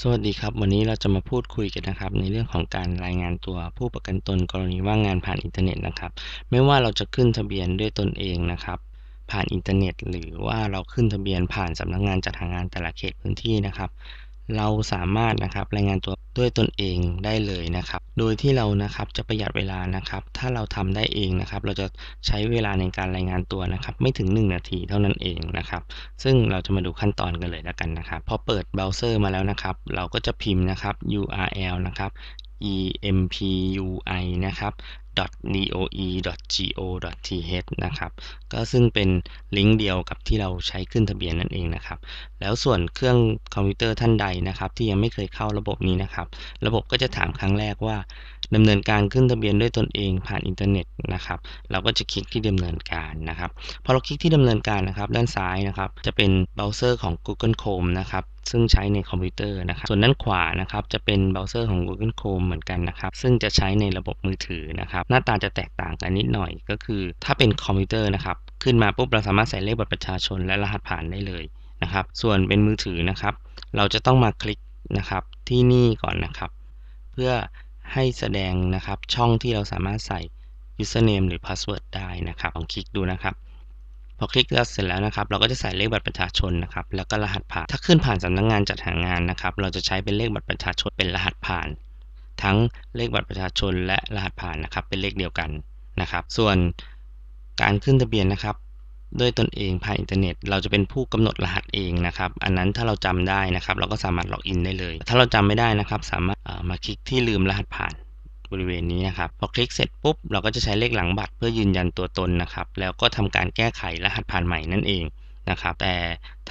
สวัสดีครับ วันนี้เราจะมาพูดคุยกันนะครับ ในเรื่องของการรายงานตัวผู้ประกันตนกรณีว่างงานผ่านอินเทอร์เน็ตนะครับ ไม่ว่าเราจะขึ้นทะเบียนด้วยตนเองนะครับ ผ่านอินเทอร์เน็ต หรือว่าเราขึ้นทะเบียนผ่านสำนักงานจัดหางานแต่ละเขตพื้นที่นะครับ เราสามารถนะครับรายงานตัวด้วยตนเองได้เลยนะครับ โดยที่เรานะครับจะประหยัดเวลานะครับ ถ้าเราทำได้เองนะครับ เราจะใช้เวลาในการรายงานตัวนะครับ ไม่ถึง 1 นาทีเท่านั้นเองนะครับ ซึ่งเราจะมาดูขั้นตอนกันเลยแล้วกันนะครับ พอเปิดเบราว์เซอร์มาแล้วนะครับ เราก็จะพิมพ์นะครับ url นะครับ empui นะครับ doe.go.th นะครับ ก็ซึ่งเป็นลิงก์เดียวกับที่เราใช้ขึ้นทะเบียนนั่นเองนะครับ แล้วส่วนเครื่องคอมพิวเตอร์ท่านใดนะครับ ที่ยังไม่เคยเข้าระบบนี้นะครับ ระบบก็จะถามครั้งแรกว่าดำเนินการขึ้นทะเบียนด้วยตนเองผ่านอินเทอร์เน็ตนะครับ เราก็จะคลิกที่ดำเนินการนะครับ พอเราคลิกที่ดำเนินการนะครับ ด้านซ้ายนะครับ จะเป็นเบราว์เซอร์ของ Google Chrome นะครับ ซึ่งใช้ในคอมพิวเตอร์นะครับ ส่วนด้านขวานะครับจะเป็นเบราว์เซอร์ของ Google Chrome เหมือนกันนะครับ ซึ่งจะใช้ในระบบมือถือนะครับ หน้าตาจะแตกต่างกันนิดหน่อย ก็คือ ถ้าเป็นคอมพิวเตอร์นะครับ ขึ้นมาปุ๊บเราสามารถใส่เลขบัตรประชาชนและรหัสผ่านได้เลยนะครับ ส่วนเป็นมือถือนะครับ เราจะต้องมาคลิกนะครับที่นี่ก่อนนะครับ เพื่อให้แสดงนะครับช่องที่เราสามารถใส่ username หรือ password ได้นะครับลองคลิกดูนะครับ อคลิกแล้วเสร็จแล้วนะครับ เราก็จะใส่เลขบัตรประชาชนนะครับ แล้วก็รหัสผ่าน ถ้าขึ้นผ่านสำนักงงานจัดหางานนะครับ เราจะใช้เป็นเลขบัตรประชาชนเป็นรหัสผ่าน ทั้งเลขบัตรประชาชนและรหัสผ่านนะครับ เป็นเลขเดียวกันนะครับ ส่วนการขึ้นทะเบียนนะครับด้วยตนเองผ่านอินเทอร์เน็ต เราจะเป็นผู้กำหนดรหัสเองนะครับ อันนั้นถ้าเราจำได้นะครับ เราก็สามารถล็อกอินได้เลย ถ้าเราจำไม่ได้นะครับ สามารถมาคลิกที่ลืมรหัสผ่าน บริเวณนี้นะครับ พอคลิกเสร็จปุ๊บ เราก็จะใช้เลขหลังบัตรเพื่อยืนยันตัวตนนะครับ แล้วก็ทำการแก้ไขรหัสผ่านใหม่นั่นเองนะครับ แต่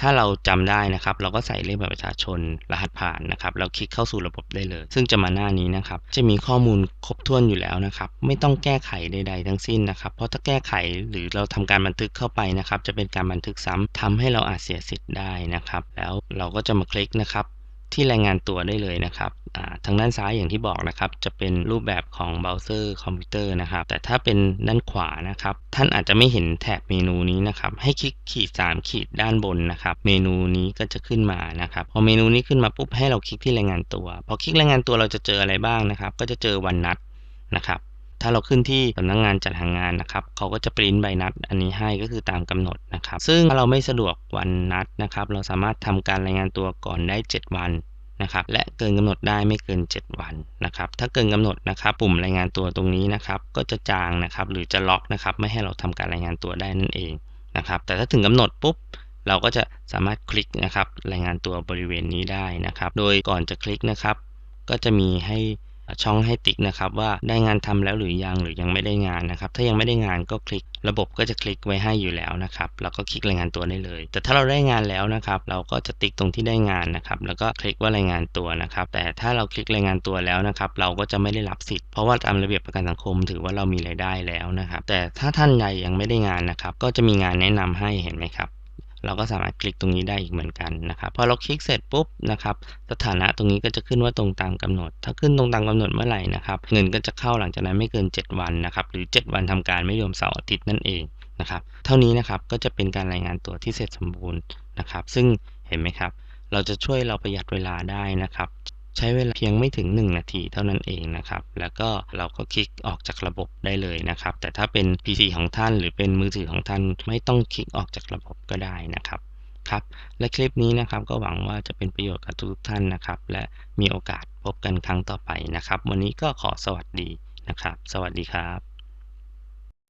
ถ้าเราจำได้นะครับ เราก็ใส่เลขบัตรประชาชนรหัสผ่านนะครับแล้วคลิกเข้าสู่ระบบได้เลย ซึ่งจะมาหน้านี้นะครับ จะมีข้อมูลครบถ้วนอยู่แล้วนะครับ ไม่ต้องแก้ไขใด ๆ ทั้งสิ้นนะครับ เพราะถ้าแก้ไขหรือเราทำการบันทึกเข้าไปนะครับ จะเป็นการบันทึกซ้ำทำให้เราอาจเสียสิทธิ์ได้นะครับ แล้วเราก็จะมาคลิกนะครับ ที่รายงานตัวได้เลยนะครับทางด้านซ้ายอย่างที่บอกนะครับ จะเป็นรูปแบบของเบราว์เซอร์คอมพิวเตอร์นะครับ แต่ถ้าเป็นด้านขวานะครับ ท่านอาจจะไม่เห็นแถบเมนูนี้นะครับ ให้คลิกขีด3ขีดด้านบนนะครับ เมนูนี้ก็จะขึ้นมานะครับ พอเมนูนี้ขึ้นมาปุ๊บให้เราคลิกที่รายงานตัว พอคลิกรายงานตัวเราจะเจออะไรบ้างนะครับ ก็จะเจอวันนัดนะครับ ถ้าเราขึ้นที่สำนักงงานจัดหางานนะครับเขาก็จะปริ้นใบนัดอันนี้ให้ก็คือตามกำหนดนะครับ ซึ่งถ้าเราไม่สะดวกวันนัดนะครับ เราสามารถทำการรายงานตัวก่อนได้ 7 วันนะครับและเกินกำหนดได้ไม่เกิน 7 วันนะครับถ้าเกินกำหนดนะครับปุ่มรายงานตัวตรงนี้นะครับก็จะจางนะครับหรือจะล็อกนะครับไม่ให้เราทำการรายงานตัวได้นั่นเองนะครับแต่ถ้าถึงกำหนดปุ๊บเราก็จะสามารถคลิกนะครับรายงานตัวบริเวณนี้ได้นะครับ โดยก่อนจะคลิกนะครับ ก็จะมีให้ ช่องให้ติ๊กนะครับว่าได้งานทำแล้วหรือยังหรือยังไม่ได้งานนะครับ ถ้ายังไม่ได้งานก็คลิกระบบก็จะคลิกไว้ให้อยู่แล้วนะครับแล้วก็คลิกรายงานตัวได้เลย แต่ถ้าเราได้งานแล้วนะครับ เราก็จะติ๊กตรงที่ได้งานนะครับ แล้วก็คลิกว่ารายงานตัวนะครับ แต่ถ้าเราคลิกรายงานตัวแล้วนะครับ เราก็จะไม่ได้รับสิทธิ์เพราะว่าตามระเบียบประกันสังคม ถือว่าเรามีรายได้แล้วนะครับ แต่ถ้าท่านใดยังไม่ได้งานนะครับ ก็จะมีงานแนะนำให้เห็นไหมครับ เราก็สามารถคลิกตรงนี้ได้อีกเหมือนกันนะครับพอเราคลิกเสร็จปุ๊บนะครับสถานะตรงนี้ก็จะขึ้นว่าตรงตามกำหนด ถ้าขึ้นตรงตามกำหนดเมื่อไหร่นะครับเงินก็จะเข้าหลังจากนั้นไม่เกิน 7 วันนะครับหรือ 7 วันทำการไม่รวมเสาร์อาทิตย์นั่นเองนะครับเท่านี้นะครับก็จะเป็นการรายงานตัวที่เสร็จสมบูรณ์นะครับ ซึ่งเห็นไหมครับ เราจะช่วยเราประหยัดเวลาได้นะครับ ใช้เวลาเพียงไม่ถึง 1 นาทีเท่านั้นเองนะครับ แล้วก็เราก็คลิกออกจากระบบได้เลยนะครับ แต่ถ้าเป็น PC ของท่านหรือเป็นมือถือของท่านไม่ต้องคลิกออกจากระบบก็ได้นะครับครับ และคลิปนี้นะครับก็หวังว่าจะเป็นประโยชน์กับทุกท่านนะครับ และมีโอกาสพบกันครั้งต่อไปนะครับ วันนี้ก็ขอสวัสดีนะครับ สวัสดีครับ